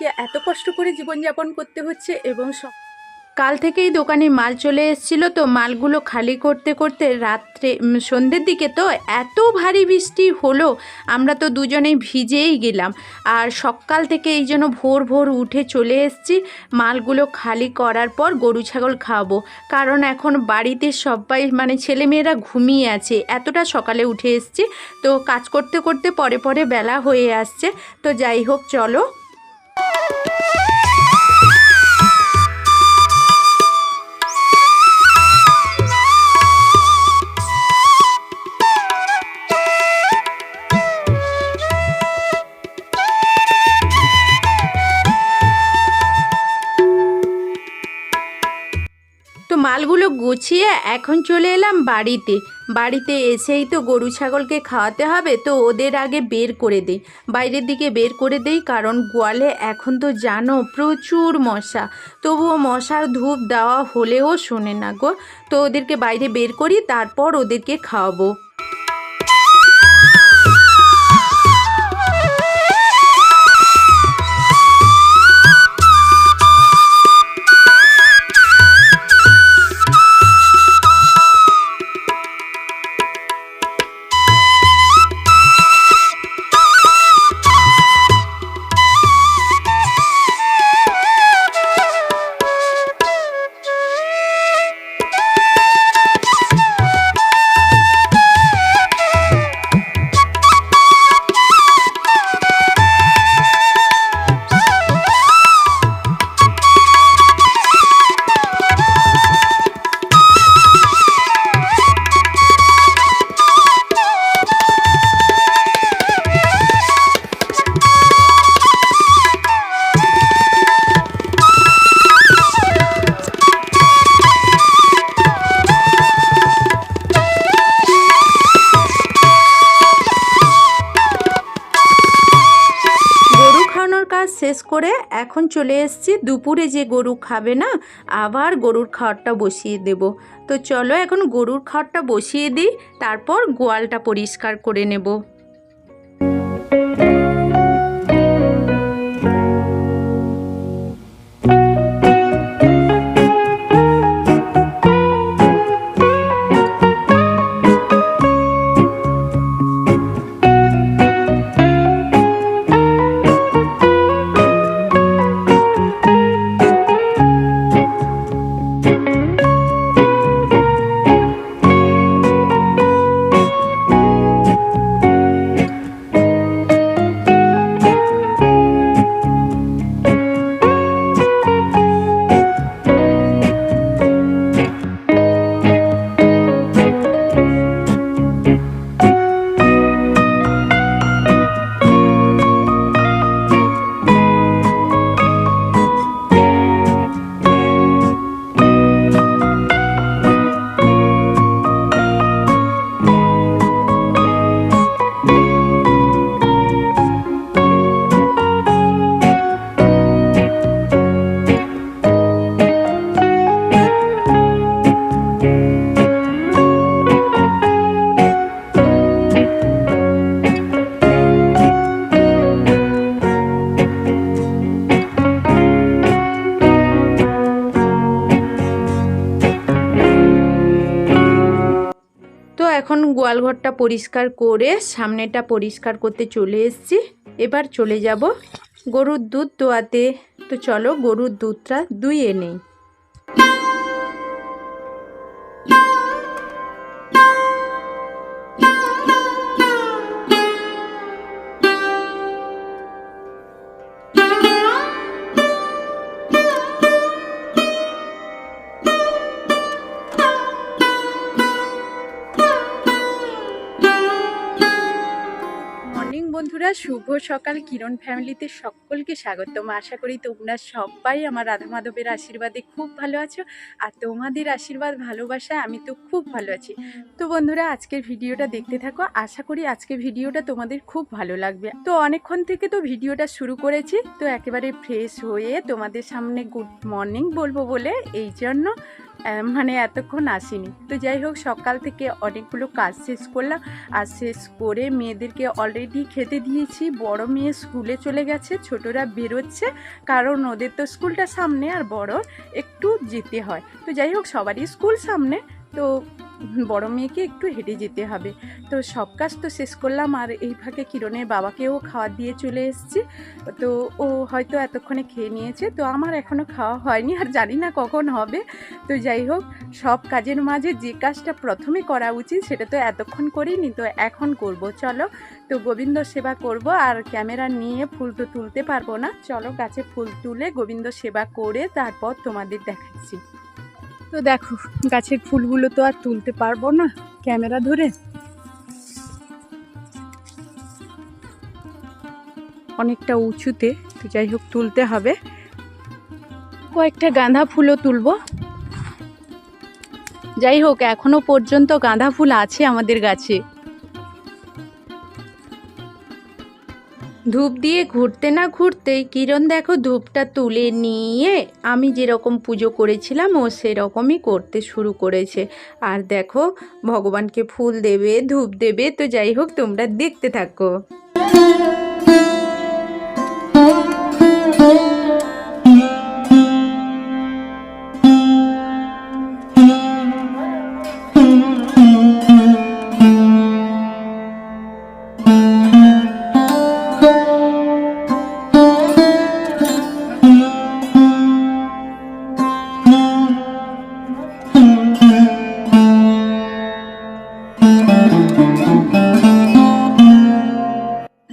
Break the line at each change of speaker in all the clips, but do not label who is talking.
আমাদেরকে এত কষ্ট করে জীবনযাপন করতে হচ্ছে এবং কাল থেকেই দোকানে মাল চলে এসেছিল তো মালগুলো খালি করতে করতে রাত্রে সন্ধ্যের দিকে তো এত ভারী বৃষ্টি হলো, আমরা তো দুজনেই ভিজেই গেলাম। আর সকাল থেকে এই জন্য ভোর ভোর উঠে চলে এসেছি, মালগুলো খালি করার পর গরু ছাগল খাওয়াবো। কারণ এখন বাড়িতে সবাই মানে ছেলেমেয়েরা ঘুমিয়ে আছে। এতটা সকালে উঠে এসেছি, তো কাজ করতে করতে পরে পরে বেলা হয়ে আসছে। তো যাই হোক, চলো। Yeah. গুছিয়ে এখন চলে এলাম বাড়িতে। বাড়িতে এসেই তো গরু ছাগলকে খাওয়াতে হবে, তো ওদের আগে বের করে দেই। বাইরের দিকে বের করে দেই, কারণ গোয়ালে এখন তো জানো প্রচুর মশা। তবুও মশার ধূপ দেওয়া হলেও শোনে না গো। তো ওদেরকে বাইরে বের করি, তারপর ওদেরকে খাওয়াবো। চলে এসছি, দুপুরে যে গরু খাবে না, আবার গরুর খাওয়ারটা বসিয়ে দেব। তো চলো এখন গরুর খাওয়ারটা বসিয়ে দিই, তারপর গোয়ালটা পরিষ্কার করে নেব। গোয়ালঘরটা পরিষ্কার করে সামনেটা পরিষ্কার করতে চলে এসছি। এবার চলে যাব গরুর দুধ দোয়াতে। তো চলো গরুর দুধটা দুইয়ে নেই। বন্ধুরা শুভ সকাল। কিরণ ফ্যামিলিতে সকলকে স্বাগতম। আশা করি তোমরা সবাই আমার রাধা মাধবের আশীর্বাদে খুব ভালো আছো। আর তোমাদের আশীর্বাদ ভালোবাসায় আমি তো খুব ভালো আছি। তো বন্ধুরা, আজকের ভিডিওটা দেখতে থাকো। আশা করি আজকের ভিডিওটা তোমাদের খুব ভালো লাগবে। তো অনেকক্ষণ থেকে তো ভিডিওটা শুরু করেছি। তো একেবারে ফ্রেশ হয়ে তোমাদের সামনে গুড মর্নিং বলব বলে এই জন্য মানে এতক্ষণ আসিনি। তো যাই হোক, সকাল থেকে অনেকগুলো কাজ শেষ করলাম। আর শেষ করে মেয়েদেরকে অলরেডি খেতে দিয়েছি। বড় মেয়ে স্কুলে চলে গেছে, ছোটরা বেরোচ্ছে। কারণ ওদের তো স্কুলটা সামনে আর বড় একটু যেতে হয়। তো যাই হোক, সবারই স্কুল সামনে। তো বড় মেয়েকে একটু হেঁটে যেতে হবে। তো সব কাজ তো শেষ করলাম আর এই ফাঁকে কিরণের বাবাকেও খাওয়া দিয়ে চলে এসেছি। তো ও হয়তো এতক্ষণে খেয়ে নিয়েছে, তো আমার এখনও খাওয়া হয়নি আর জানি না কখন হবে। তো যাই হোক, সব কাজের মাঝে যে কাজটা প্রথমে করা উচিত সেটা তো এতক্ষণ করিনি, তো এখন করব। চলো, তো গোবিন্দ সেবা করব আর ক্যামেরা নিয়ে ফুল তো তুলতে পারব না। চলো গাছে ফুল তুলে গোবিন্দ সেবা করে তারপর তোমাদের দেখাচ্ছি। তো দেখো, গাছের ফুলগুলো তো আর তুলতে পারব না, ক্যামেরা ধরে। অনেকটা উঁচুতে, তো যাই হোক তুলতে হবে। কয়েকটা গাঁদা ফুলও তুলব। যাই হোক, এখনও পর্যন্ত গাঁদা ফুল আছে আমাদের গাছে। ধূপ দিয়ে ঘুরতে না ঘুরতেই কিরণ দেখো ধূপটা তুলে নিয়ে আমি যেরকম পুজো করেছিলাম ও সেরকমই করতে শুরু করেছে। আর দেখো, ভগবানকে ফুল দেবে, ধূপ দেবে, তো যাই হোক তোমরা দেখতে থাকো।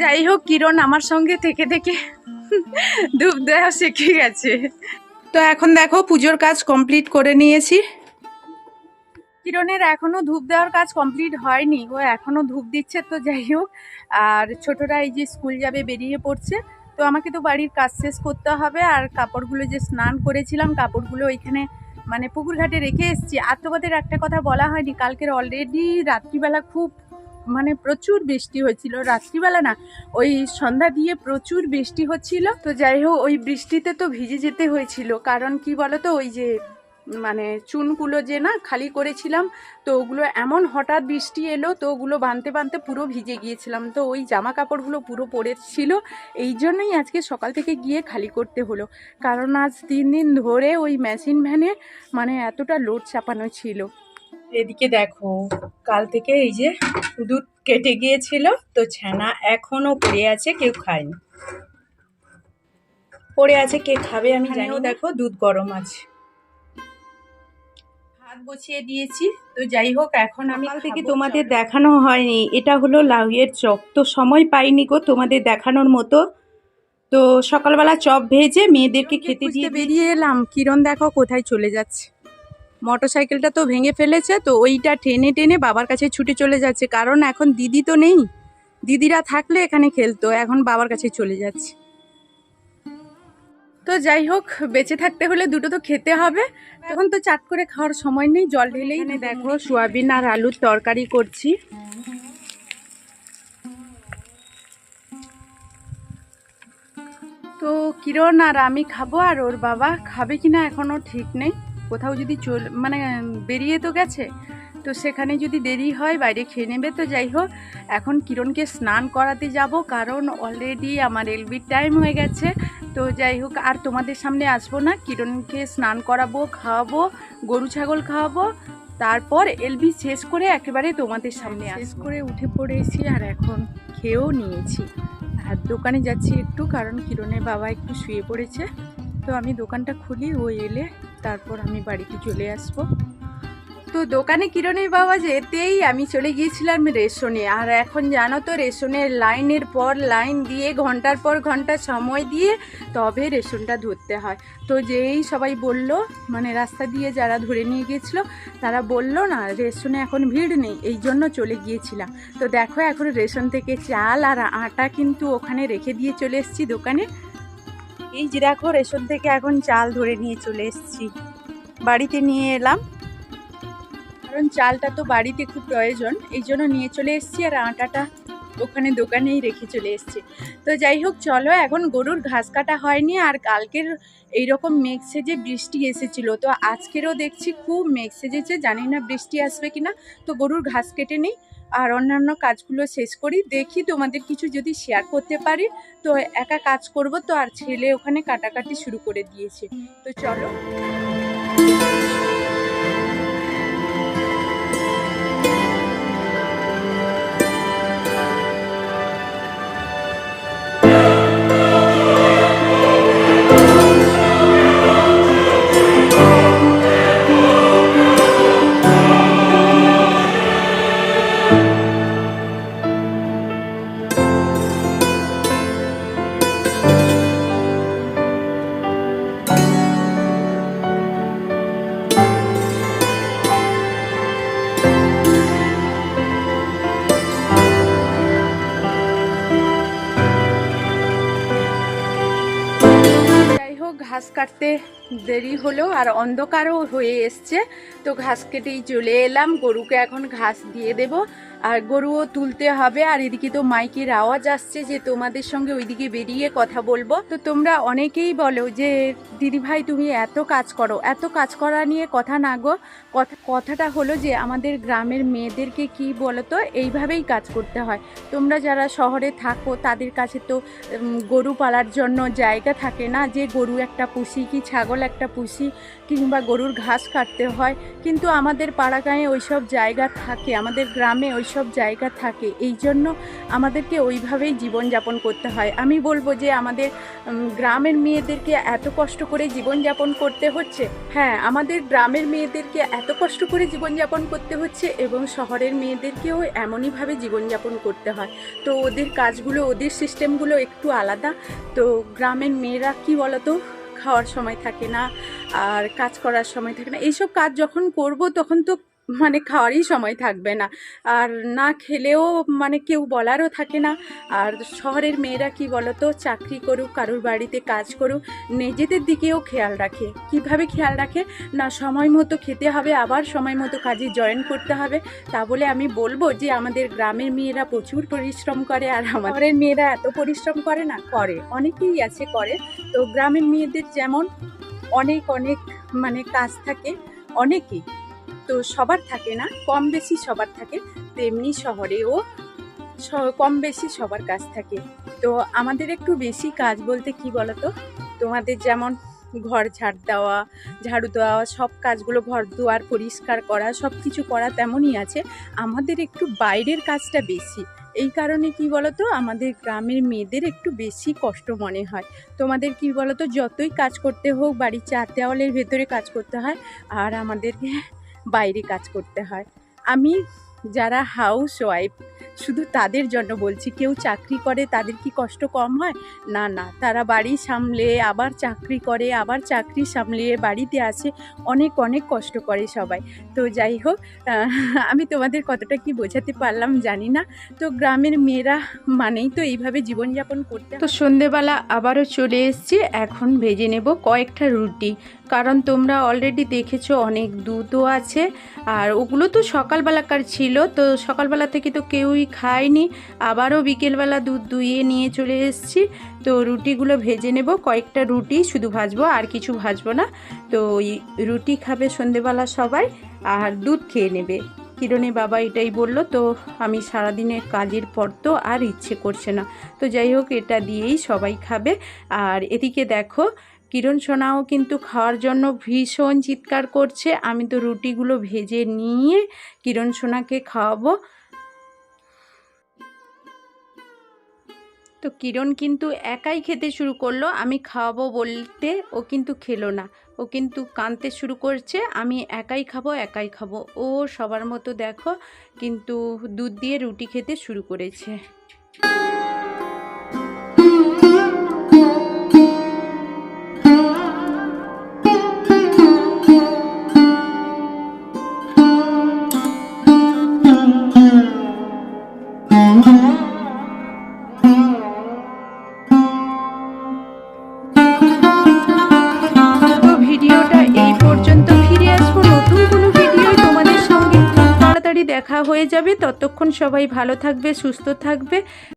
যাই হোক কিরণ আমার সঙ্গে থেকে থেকে ধূপ দেওয়া শিখে গেছে। তো এখন দেখো পুজোর কাজ কমপ্লিট করে নিয়েছি। কিরণের এখনও ধূপ দেওয়ার কাজ কমপ্লিট হয়নি। ও এখনও ধূপ দিচ্ছে তো যাই হোক আর ছোটরা এই যে স্কুল যাবে বেরিয়ে পড়ছে। তো আমাকে তো বাড়ির কাজ শেষ করতে হবে। আর কাপড়গুলো যে স্নান করেছিলাম কাপড়গুলো ওইখানে মানে পুকুরঘাটে রেখে এসছি। আর তোমাদের একটা কথা বলা হয়নি, কালকের অলরেডি রাত্রিবেলা খুব মানে প্রচুর বৃষ্টি হয়েছিল। রাত্রিবেলা না, ওই সন্ধ্যা দিয়ে প্রচুর বৃষ্টি হচ্ছিল। তো যাই হোক, ওই বৃষ্টিতে তো ভিজে যেতে হয়েছিল। কারণ কি বলতো, ওই যে মানে চুনগুলো যে না খালি করেছিলাম তো ওগুলো এমন হঠাৎ বৃষ্টি এলো তো ওগুলো বাঁধতে বাঁধতে পুরো ভিজে গিয়েছিলাম। তো ওই জামা কাপড়গুলো পুরো পড়েছিল এই জন্যই আজকে সকাল থেকে গিয়ে খালি করতে হলো। কারণ আজ তিন দিন ধরে ওই মেশিন ভ্যানে মানে এতটা লোড চাপানো ছিল। এদিকে দেখো কাল থেকে এই যে দুধ কেটে গিয়েছিল তো ছানা এখনও পড়ে আছে কেউ খায়নি। পড়ে আছে কে খাবে আমি জানিও দেখো দুধ গরম আছে। বসিয়ে দিয়েছি। তো যাই হোক এখন আমি থেকে তোমাদের দেখানো হয়নি। এটা হলো লাউয়ের চপ। তো সময় পাইনি গো তোমাদের দেখানোর মতো। তো সকালবেলা চপ ভেজে মেয়েদেরকে খেতে দিয়ে বেরিয়ে এলাম। কিরণ দেখো কোথায় চলে যাচ্ছে। মোটর সাইকেলটা তো ভেঙে ফেলেছে তো ওইটা টেনে টেনে বাবার কাছে ছুটে চলে যাচ্ছে। কারণ এখন দিদি তো নেই। দিদিরা থাকলে এখানে খেলতো এখন বাবার কাছে চলে যাচ্ছে। তো যাই হোক বেঁচে থাকতে হলে দুটো তো খেতে হবে। এখন তো চাট করে খাওয়ার সময় নেই জল ঢেলেই দেখো সোয়াবিন আর আলুর তরকারি করছি। তো কিরণ আর আমি খাব আর ওর বাবা খাবে কিনা এখনও ঠিক নেই। কোথাও যদি চল মানে বেরিয়ে তো গেছে তো সেখানে যদি দেরি হয় বাইরে খেয়ে নেবে। তো যাই হোক এখন কিরণকে স্নান করাতে যাব কারণ অলরেডি আমার এলবির টাইম হয়ে গেছে। তো যাই হোক আর তোমাদের সামনে আসব না। কিরণকে স্নান করাবো খাওয়াবো গরু ছাগল খাওয়াবো। তারপর এলবি শেষ করে একেবারে তোমাদের সামনে শেষ করে উঠে পড়েছি আর এখন খেয়েও নিয়েছি। আর দোকানে যাচ্ছি একটু কারণ কিরণের বাবা একটু শুয়ে পড়েছে। তো আমি দোকানটা খুলি ও এলে তারপর আমি বাড়িতে চলে আসব। তো দোকানে কিরণের বাবা যেতেই আমি চলে গিয়েছিলাম রেশনে। আর এখন জানো তো, রেশনের লাইনের পর লাইন দিয়ে, ঘণ্টার পর ঘণ্টা সময় দিয়ে তবে রেশনটা ধরতে হয়। তো যেই সবাই বলল মানে রাস্তা দিয়ে যারা ধরে নিয়ে গিয়েছিল, তারা বলল, না, রেশনে এখন ভিড় নেই, এই জন্য চলে গিয়েছিলাম। তো দেখো, এখন রেশন থেকে চাল আর আটা কিন্তু ওখানে রেখে দিয়ে চলে এসেছি দোকানে। এই যে দেখো, রেশন থেকে এখন চাল ধরে নিয়ে চলে এসেছি। বাড়িতে নিয়ে এলাম। কারণ চালটা তো বাড়িতে খুব প্রয়োজন, এই জন্য নিয়ে চলে এসেছি আর আটাটা ওখানে দোকানেই রেখে চলে এসেছি। তো যাই হোক, চলো, এখন গরুর ঘাস কাটা হয়নি আর কালকের এইরকম মেঘ সেজে বৃষ্টি এসেছিল, তো আজকেরও দেখছি খুব মেঘ সেজেছে, জানি না বৃষ্টি আসবে কিনা, তো গরুর ঘাস কেটে নিই আর অন্যান্য কাজগুলো শেষ করি, দেখি তোমাদের কিছু যদি শেয়ার করতে পারি, তো একা কাজ করব, তো আর ছেলে ওখানে কাটাকাটি শুরু করে দিয়েছে, তো চলো। কাটতে দেরি হলো আর অন্ধকারও হয়ে এসছে। তো ঘাস কেটেই চলে এলাম। গরুকে এখন ঘাস দিয়ে দেব। আর গরুও তুলতে হবে। আর এদিকে তো মাইকের আওয়াজ আসছে যে তোমাদের সঙ্গে ওইদিকে বেরিয়ে কথা বলব। তো তোমরা অনেকেই বলো যে দিদি ভাই তুমি এত কাজ করো। এত কাজ করা নিয়ে কথা না গো। কথা, কথাটা হলো যে, আমাদের গ্রামের মেয়েদেরকে কি বলো তো এইভাবেই কাজ করতে হয়। তোমরা যারা শহরে থাকো, তাদের কাছে তো গরু পালার জন্য জায়গা থাকে না যে, গরু একটা পুষি কি ছাগল একটা পুষি? কিংবা গরুর ঘাস কাটতে হয়, কিন্তু আমাদের পাড়াগাঁয়ে ওইসব জায়গা থাকে, আমাদের গ্রামে ওইসব জায়গা থাকে। এই জন্য আমাদেরকে ওইভাবেই জীবনযাপন করতে হয়। আমি বলব যে আমাদের গ্রামের মেয়েদেরকে এত কষ্ট করে জীবনযাপন করতে হচ্ছে। হ্যাঁ আমাদের গ্রামের মেয়েদেরকে এত কষ্ট করে জীবনযাপন করতে হচ্ছে এবং শহরের মেয়েদেরকেও এমনইভাবে জীবনযাপন করতে হয়। তো ওদের কাজগুলো, ওদের সিস্টেমগুলো একটু আলাদা। তো গ্রামের মেয়েরা কি বলতো? খাওয়ার সময় থাকে না, আর কাজ করার সময় থাকে না। এইসব কাজ যখন করব তখন তো মানে খাওয়ারই সময় থাকবে না। আর না খেলেও মানে কেউ বলারও থাকে না। আর শহরের মেয়েরা কি বলতো, চাকরি করুক, কারোর বাড়িতে কাজ করুক, নিজেদের দিকেও খেয়াল রাখে। কীভাবে খেয়াল রাখে? না, সময় মতো খেতে হবে, আবার সময় মতো কাজে জয়েন করতে হবে। তা বলে আমি বলব যে, আমাদের গ্রামের মেয়েরা প্রচুর পরিশ্রম করে আর আমাদের মেয়েরা এত পরিশ্রম করে না, করে। অনেকেই আছে, করে। তো গ্রামের মেয়েদের যেমন অনেক অনেক মানে কাজ থাকে, অনেকেই। তো সবার থাকে না, কম বেশি সবার থাকে, তেমনি শহরেও কম বেশি সবার কাজ থাকে। তো আমাদের একটু বেশি কাজ বলতে কি বলতো? তোমাদের যেমন ঘর ঝাড় দেওয়া, ঝাড়ু দেওয়া, সব কাজগুলো ঘর দুয়ার পরিষ্কার করা, সব কিছু করা তেমনই আছে। আমাদের একটু বাইরের কাজটা বেশি। এই কারণে কি বলতো? আমাদের গ্রামের মেয়েদের একটু বেশি কষ্ট মনে হয়। তোমাদের কি বলতো? যতই কাজ করতে হোক, বাড়ির চার দেওয়ালের ভেতরে কাজ করতে হয়, আর আমাদেরকে বাইরে কাজ করতে হয়। আমি যারা হাউস ওয়াইফ শুধু তাদের জন্য বলছি, কেউ চাকরি করে, তাদের কি কষ্ট কম হয়? না না, তারা বাড়ি সামলে, আবার চাকরি করে, আবার চাকরি সামলিয়ে বাড়িতে আসে, অনেক অনেক কষ্ট করে সবাই। তো যাই হোক আমি তোমাদের কতটা কি বোঝাতে পারলাম জানি না। তো গ্রামের মেয়েরা মানেই তো এইভাবে জীবনযাপন করতে তো সন্ধেবেলা আবারও চলে এসেছি, এখন ভেজে নেব কয়েকটা রুটি। কারণ তোমরা অলরেডি দেখেছ অনেক দুধও আছে, আর ওগুলো তো সকালবেলাকার ছিল। তো সকালবেলা থেকে তো কেউই খায়নি। আবারও বিকেলবেলা দুধ দুইয়ে নিয়ে চলে এসেছি। তো রুটিগুলো ভেজে নেব। কয়েকটা রুটি শুধু ভাজবো, আর কিছু ভাজবো না। তো রুটি খাবে সন্ধেবেলা সবাই, আর দুধ খেয়ে নেবে। কিরণে বাবা এটাই বলল, তো আমি সারাদিনের কাজের পর তো আর ইচ্ছে করছে না। তো যাই হোক, এটা দিয়েই সবাই খাবে। আর এদিকে দেখো কিরণ সোনাও কিন্তু খাওয়ার জন্য ভীষণ চিৎকার করছে। আমি তো রুটিগুলো ভেজে নিয়ে কিরণ সোনাকে খাওয়াবো। তো কিরণ কিন্তু একাই খেতে শুরু করল। আমি খাওয়াবো বলতে ও কিন্তু খেলো না। ও কিন্তু কাঁদতে শুরু করছে। আমি একাই খাব একাই খাব। ও সবার মতো দেখো, কিন্তু দুধ দিয়ে রুটি খেতে শুরু করেছে।
হয়ে যাবে। ততক্ষণ সবাই ভালো থাকবে সুস্থ থাকবে।